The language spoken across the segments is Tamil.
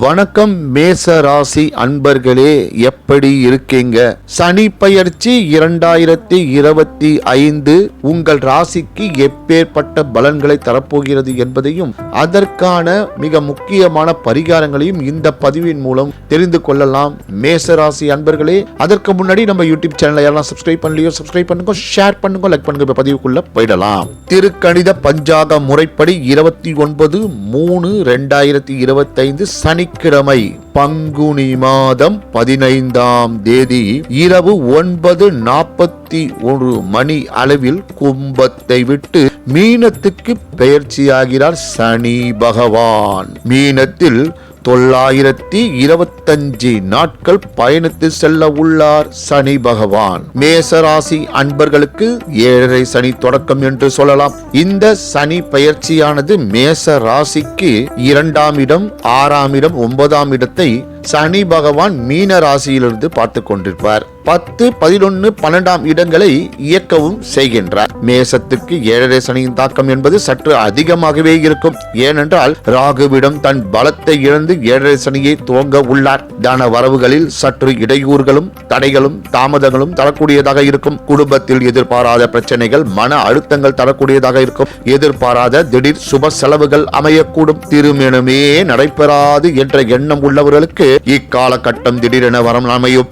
வணக்கம் மேச ராசி அன்பர்களே எப்படி இருக்கீங்க? சனி பயிற்சி இரண்டாயிரத்தி இருபத்தி ஐந்து உங்கள் ராசிக்கு எப்பேற்பட்ட பலன்களை தரப்போகிறது என்பதையும் அதற்கான மிக முக்கியமான பரிகாரங்களையும் இந்த பதிவின் மூலம் தெரிந்து கொள்ளலாம். மேச ராசி அன்பர்களே அதற்கு முன்னாடி நம்ம யூடியூப் சேனலை யாரெல்லாம் சப்ஸ்கிரைப் பண்ணலையோ சப்ஸ்கிரைப் பண்ணுங்க ஷேர் பண்ணுங்க லைக் பண்ணுங்க இப்ப பதிவுக்குள்ள போயிடலாம். திருக்கணித பஞ்சாக முறைப்படி இருபத்தி ஒன்பது மூணு ரெண்டாயிரத்தி இருபத்தைந்து சனி சனிக்கிழமை பங்குனி மாதம் பதினைந்தாம் தேதி இரவு ஒன்பது நாற்பத்தி ஒரு மணி அளவில் கும்பத்தை விட்டு மீனத்துக்கு பெயர்ச்சியாகிறார் சனி பகவான். மீனத்தில் தொள்ளாயிரத்தி இருபத்தஞ்சு நாட்கள் பயணித்து செல்ல உள்ளார் சனி பகவான். மேசராசி அன்பர்களுக்கு ஏழரை சனி தொடக்கம் என்று சொல்லலாம். இந்த சனி பயிற்சியானது மேச ராசிக்கு இரண்டாம் இடம் ஆறாம் இடம் ஒன்பதாம் இடத்தை சனி பகவான் மீன ராசியிலிருந்து பார்த்து கொண்டிருப்பார். பத்து பதினொன்னு பன்னெண்டாம் இடங்களை இயக்கவும் செய்கின்றார். மேசத்துக்கு ஏழரை சனியின் தாக்கம் என்பது சற்று அதிகமாகவே இருக்கும். ஏனென்றால் ராகுவிடம் தன் பலத்தை இழந்து ஏழரை சனியை துவங்க உள்ளார். தன வரவுகளில் சற்று இடையூறுகளும் தடைகளும் தாமதங்களும் தரக்கூடியதாக இருக்கும். குடும்பத்தில் எதிர்பாராத பிரச்சனைகள் மன அழுத்தங்கள் தரக்கூடியதாக இருக்கும். எதிர்பாராத திடீர் சுப செலவுகள் அமையக்கூடும். திருமணமே நடைபெறாது என்ற எண்ணம் உள்ளவர்களுக்கு இக்காலகட்டம் திடீரென வரம் அமையும்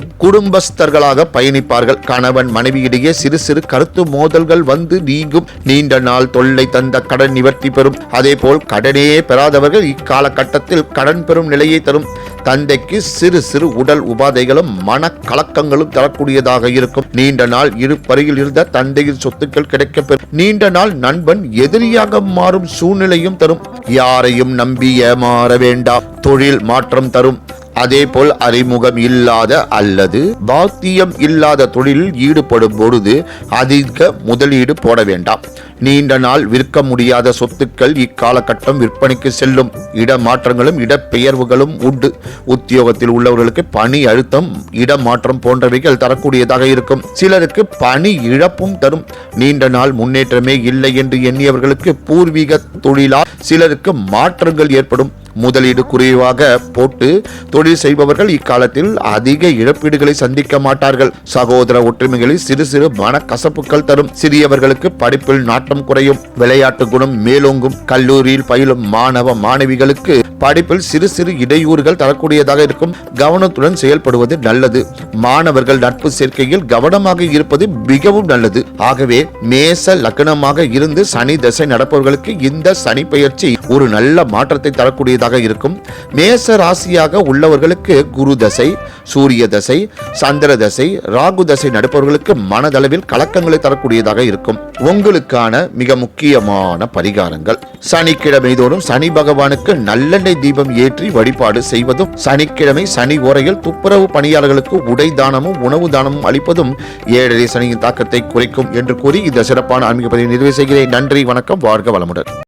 குடும்பஸ்தர்களாக பயணிப்பார்கள். கணவன் மனைவியிடையே சிறு சிறு கருத்து மோதல்கள் வந்து நீங்கும். நீண்ட நாள் தொல்லை தந்த கடன் நிவர்த்தி பெறும். அதேபோல் கடனே பெறாதவர்கள் இக்காலகட்டத்தில் கடன் பெறும் நிலையை தரும். தந்தைக்கு சிறு சிறு உடல் உபாதைகளும் மனக்கலக்கங்களும் தரக்கூடியதாக இருக்கும். நீண்ட நாள் இருப்பறையில் இருந்த தந்தையின் சொத்துக்கள் கிடைக்கப்பெறும் நீண்ட நாள் நண்பன் எதிரியாக மாறும் சூழ்நிலையும் தரும். யாரையும் நம்பி ஏமாற வேண்டாம். தொழில் மாற்றம் தரும். அதேபோல் அறிமுகம் இல்லாத அல்லது பாத்தியம் இல்லாத தொழிலில் ஈடுபடும் பொழுது அதிக முதலீடு போட வேண்டாம். நீண்ட நாள் விற்க முடியாத சொத்துக்கள் இக்காலகட்டம் விற்பனைக்கு செல்லும். இடமாற்றங்களும் இடப்பெயர்வுகளும் உண்டு. உத்தியோகத்தில் உள்ளவர்களுக்கு பணி அழுத்தம் இடமாற்றம் போன்றவைகள் தரக்கூடியதாக இருக்கும். சிலருக்கு பணி இழப்பும் தரும். நீண்ட நாள் முன்னேற்றமே இல்லை என்று எண்ணியவர்களுக்கு பூர்வீக தொழிலால் சிலருக்கு மாற்றங்கள் ஏற்படும். முதலீடு குறைவாக போட்டு தொழில் செய்பவர்கள் இக்காலத்தில் அதிக இழப்பீடுகளை சந்திக்க மாட்டார்கள். சகோதர ஒற்றுமைகளில் சிறு சிறு மனக்கசப்புகள் தரும். சிறியவர்களுக்கு படிப்பில் நாட்டம் குறையும். விளையாட்டு குணம் மேலோங்கும். கல்லூரியில் பயிலும் மாணவ மாணவிகளுக்கு படிப்பில் சிறு சிறு இடையூறுகள் தரக்கூடியதாக இருக்கும். கவனத்துடன் செயல்படுவது நல்லது. மாணவர்கள் நட்பு சேர்க்கையில் கவனமாக இருப்பது மிகவும் நல்லது. ஆகவே மேச லக்னமாக இருந்து சனி தசை நடப்பவர்களுக்கு இந்த சனி பயிற்சி ஒரு நல்ல மாற்றத்தை தரக்கூடியதாக இருக்கும். மேச ராசியாக உள்ளவர்களுக்கு குரு தசை சூரிய தசை சந்திர தசை ராகு தசை நடப்பவர்களுக்கு மனதளவில் கலக்கங்களை தரக்கூடியதாக இருக்கும். உங்களுக்கான மிக முக்கியமான பரிகாரங்கள். சனிக்கிழமை தோறும் சனி பகவானுக்கு நல்லெண்ணெய் தீபம் ஏற்றி வழிபாடு செய்வதும் சனிக்கிழமை சனி ஓரையில் துப்புரவு பணியாளர்களுக்கு உடை தானமும் உணவு தானமும் அளிப்பதும் ஏழரை சனியின் தாக்கத்தை குறைக்கும் என்று கூறி இந்த சிறப்பான ஆன்மீக பதிவை நிறைவு செய்கிறேன். நன்றி வணக்கம் வாழ்க வளமுடன்.